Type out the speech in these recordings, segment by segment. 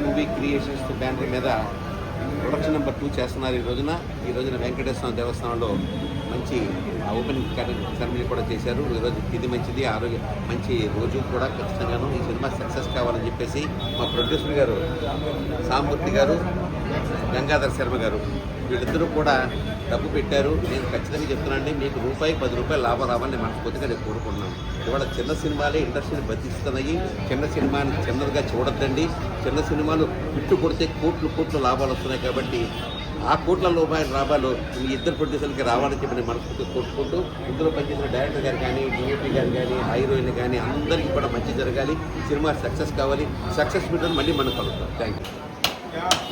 Movie creations banner మీద production number two చేస్తున్నారు ఈ రోజున. ఈ రోజున వెంకటేశ్వర దేవస్థానంలో మంచి ఓపెనింగ్ సెరమనీ కూడా చేశారు. ఈరోజు ఇది మంచిది ఆరోగ్య మంచి రోజు కూడా ఖచ్చితంగాను ఈ సినిమా సక్సెస్ కావాలని చెప్పేసి మా ప్రొడ్యూసర్ గారు సామూర్తి గారు గంగాధర్ శర్మ గారు. వీళ్ళిద్దరూ కూడా డబ్బు పెట్టారు. నేను ఖచ్చితంగా చెప్తున్నానండి మీకు రూపాయి పది రూపాయలు లాభం రావాలని మనస్ఫూర్తిగా నేను కోరుకుంటున్నాను. ఇవాళ చిన్న సినిమాలే ఇండస్ట్రీని బతిస్తున్నాయి చిన్న సినిమాని చిన్నదిగా చూడొద్దండి. చిన్న సినిమాలు ఇట్టు కొడితే కోట్లు కోట్లు లాభాలు వస్తున్నాయి కాబట్టి ఆ కోట్ల రూపాయల లాభాలు మీ ఇద్దరు ప్రొడ్యూసర్లకి రావాలని చెప్పి నేను మనస్ఫూర్తిగా కోరుకుంటూ ఇందులో పనిచేసిన డైరెక్టర్ గారు కానీ డిఓపి గారు కానీ హీరోయిన్ కానీ అందరికీ కూడా మంచి జరగాలి. సినిమా సక్సెస్ కావాలి. సక్సెస్ మీటర్ మళ్ళీ మనం కలుగుతాం థ్యాంక్ యూ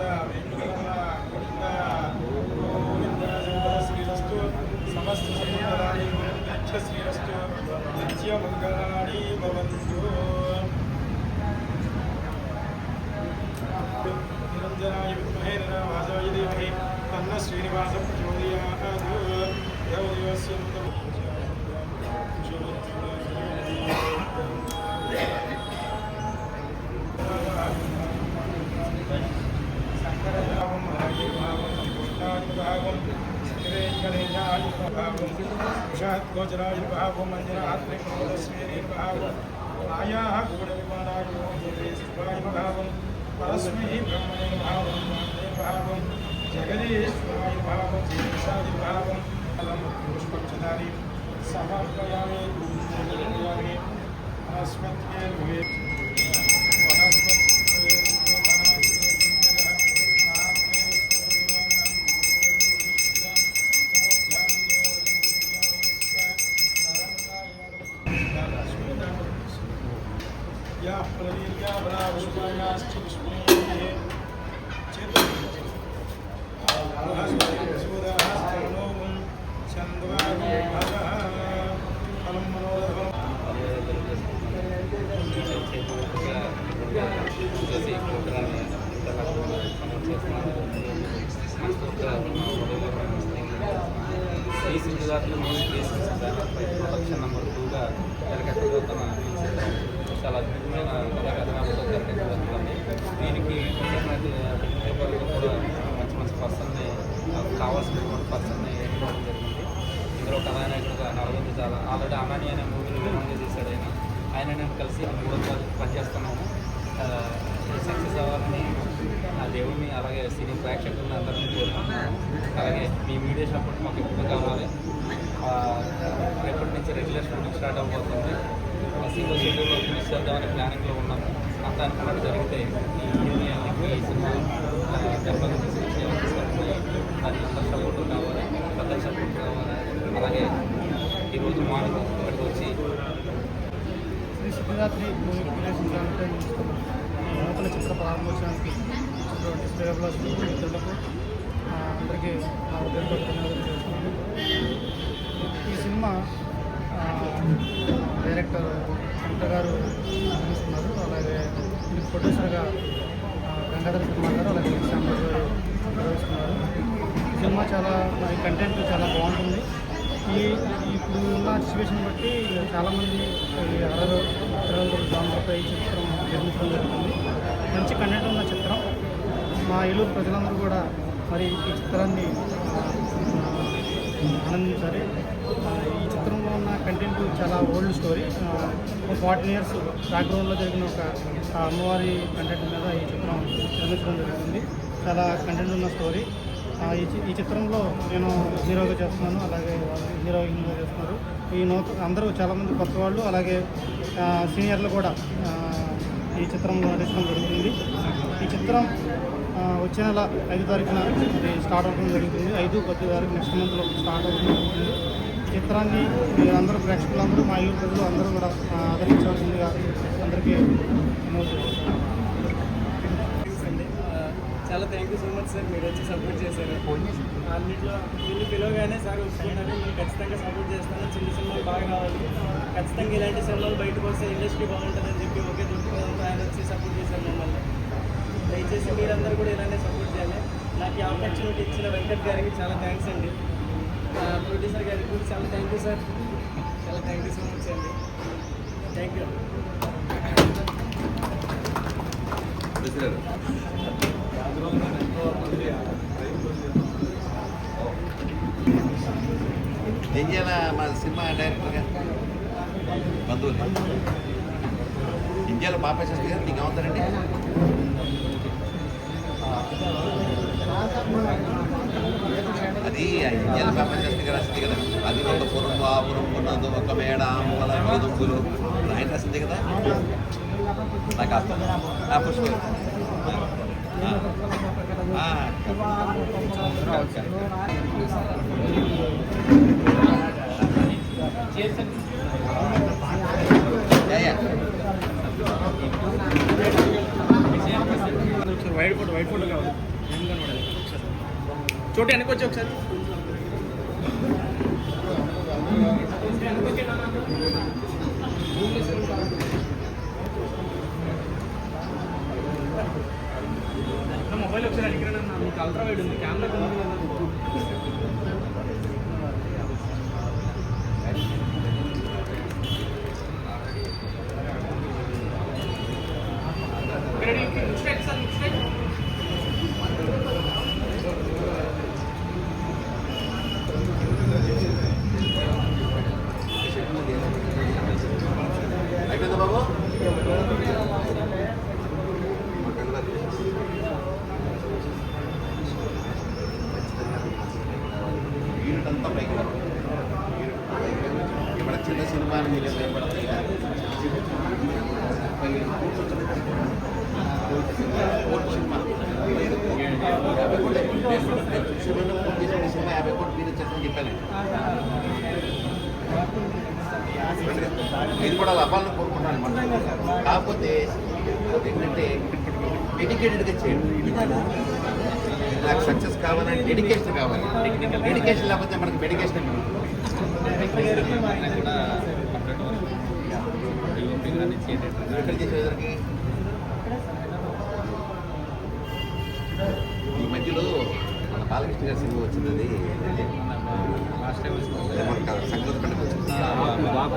गोचरायुर्भावो मन्दिरात्रिकोदस्मेरिर्भावो भाव गूढविमानायो शिवायुभावं परस्मै ब्रह्मणुभावं भावं समर्पयामि अस्मत्ये भूये ఈ సిద్ధార్థులు మూవీ కేసెస్ బ్యానర్పై ప్రొడక్షన్ నెంబర్ టూగా తెరకెక్కబోతున్న ఈ చాలా అద్భుతమైన కథాకథనాలతో తెరకెక్కబోతుంది దీనికి పేపర్లో కూడా మంచి మంచి పర్సన్ని కావాల్సినటువంటి పర్సన్ని ఎన్నుకోవడం జరిగింది. ఇందులో కథానాయకుడుగా నలభై చాలా ఆల్రెడీ అనాని అనే మూవీని విధంగా చేశాడు ఆయన. ఆయన నేను కలిసి మూడు పనిచేస్తున్నాము. సక్సెస్ అవ్వాలని ఆ దేవుడిని అలాగే సినీ ప్రేక్షకులను అందరినీ కోరుకుంటున్నాను. అలాగే మీ మీడియా సపోర్ట్ మాకు ఎప్పుడు కావాలి ఆ, రేపటి నుంచి రెగ్యులర్ షూటింగ్ స్టార్ట్ అవబోతుంది సీక్వల్ షెడ్యూల్ చేద్దామని ప్లానింగ్లో ఉన్నాము అంతా అనుకున్నట్టు జరిగితే ఈ యూనియన్కి ఈ సినిమా దెబ్బలు తీసుకెళ్తున్నాయి దానికి అందరూ సపోర్ట్ కావాలి పెద్ద సపోర్ట్ కావాలి. అలాగే ఈరోజు మార్నింగ్ ఇక్కడికి శ్రీ సిద్ధిదాత్రి మూవీ క్రియేషన్ ఛానల్పై నూతన చిత్ర ప్రారంభోత్సవానికి వచ్చినటువంటి మిత్రులకు అందరికీ నా ఉద్యోగం ధన్యవాదాలు చేస్తున్నాను ఈ సినిమా డైరెక్టర్ శంకర్ గారు నిర్మిస్తున్నారు. అలాగే ప్రొడ్యూసర్గా గంగాధర సినిమా గారు అలాగే శ్యామరాజు గారు నిర్వహిస్తున్నారు ఈ సినిమా చాలా ఈ కంటెంట్ చాలా బాగుంటుంది. ఉన్న సిచ్యువేషన్ బట్టి చాలామంది అరవై ఇరవై జాములపై ఈ చిత్రం నిర్మించడం జరుగుతుంది. మంచి కంటెంట్ ఉన్న చిత్రం. మా ఏలూరు ప్రజలందరూ కూడా మరి ఈ చిత్రాన్ని ఆనందించాలి. ఈ చిత్రంలో ఉన్న కంటెంట్ చాలా ఓల్డ్ స్టోరీ ఒక ఫార్టీన్ ఇయర్స్ బ్యాక్గ్రౌండ్లో జరిగిన ఒక అమ్మవారి కంటెంట్ మీద ఈ చిత్రం నిర్మించడం జరుగుతుంది. చాలా కంటెంట్ ఉన్న స్టోరీ ఈ చి- ఈ చిత్రంలో నేను హీరోగా చేస్తున్నాను అలాగే హీరోయిన్గా చేస్తున్నారు. ఈ నూత అందరూ చాలామంది కొత్త వాళ్ళు అలాగే సీనియర్లు కూడా ఈ చిత్రంలో నటించడం జరుగుతుంది. ఈ చిత్రం వచ్చే నెల ఐదు తారీఖున స్టార్ట్ అవ్వడం జరుగుతుంది. ఐదు పది తారీఖు నెక్స్ట్ మంత్లో స్టార్ట్ అవ్వడం జరుగుతుంది. ఈ చిత్రాన్ని మీరు అందరూ ప్రేక్షకులందరూ మా యూ ప్రజలు అందరూ కూడా ఆదరించవలసిందిగా అందరికీ మనవి చాలా thank you so much sir మీరు వచ్చి సపోర్ట్ చేశారు. అన్నింటిలో వీళ్ళు పిలవగానే సార్ ఒప్పుకున్నారు నేను ఖచ్చితంగా సపోర్ట్ చేస్తాను. చిన్న సినిమాలు బాగా రావాలి. ఖచ్చితంగా ఇలాంటి సినిమాలు బయటకు వస్తే ఇండస్ట్రీ బాగుంటుందని చెప్పి ఒకే దొరుకుతుందంటే ఆయన వచ్చి సపోర్ట్ చేశారు మమ్మల్ని. దయచేసి మీరందరూ కూడా ఇలానే సపోర్ట్ చేయాలి. నాకు ఈ ఆపర్చునిటీ ఇచ్చిన వెంకట్ గారికి చాలా థ్యాంక్స్ అండి. ప్రొడ్యూసర్ గారికి కూడా చాలా థ్యాంక్ యూ సార్ చాలా థ్యాంక్ యూ సో మచ్ అండి. థ్యాంక్ యూ ఏం చేయాలా మా సినిమా డైరెక్టర్గా బంధువులు. ఇండియాలో పాప చేస్తే కదా నీకు ఏమవుతారండి అది ఆ ఇండియాలో పాప చేస్తే కదా రాసింది కదా అది ఒక పురం పురం ఉన్నది ఒక మేడ మూల గోదుంపులు ఆయన వస్తుంది కదా? నాకు అర్థం. ఆ పుష్పం. వైట్ ఫోటో వైట్ ఫోటో కావాలి ఏం కనబడాలి ఒకసారి చోటు వెనకొచ్చి ఒకసారి. నా మొబైల్ മൊബൈൽ ഓപ്ഷൻ അടിക്കണമെന്നാണ് നമുക്ക് അൾട്രാ വൈഡ് ഉണ്ട് ക്യാമറ నేను చూసిన యాభై కోట్లు మీరు చెప్పని చెప్పాను ఇది కూడా లాభాలను కోరుకుంటాను అనమాట కాకపోతే ఏంటంటే డెడికేటెడ్గా చేయండి. నాకు సక్సెస్ కావాలంటే డెడికేషన్ కావాలి. డెడికేషన్ లేకపోతే మనకి మెడికేషన్ ఈ మధ్యలో బాలకృష్ణ గారి సినిమా వచ్చింది అది సంగతి పండుగ వచ్చింది. బాబు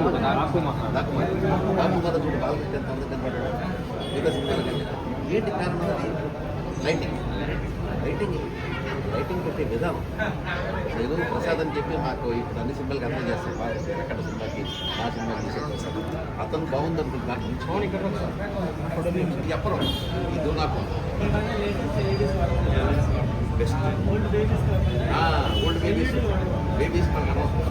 చూడు బాలకృష్ణ ఎంత మిగతా ఏంటి కారణం అది? లైటింగ్ లైటింగ్ లైటింగ్ పెట్టే విధానం. నేను ప్రసాద్ అని చెప్పి మాకు ఇప్పుడు అన్ని సినిమాలకి అర్థం చేస్తాను బాగా ఎక్కడ సినిమాకి ఆ సినిమాకి అతను బాగుంది అనుకుంటున్నాను చెప్పరు ఇది నాకు. బెస్ట్. Old babies babies. మనకు అనవసరం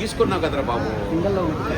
తీసుకున్నావు కదరా బాబు.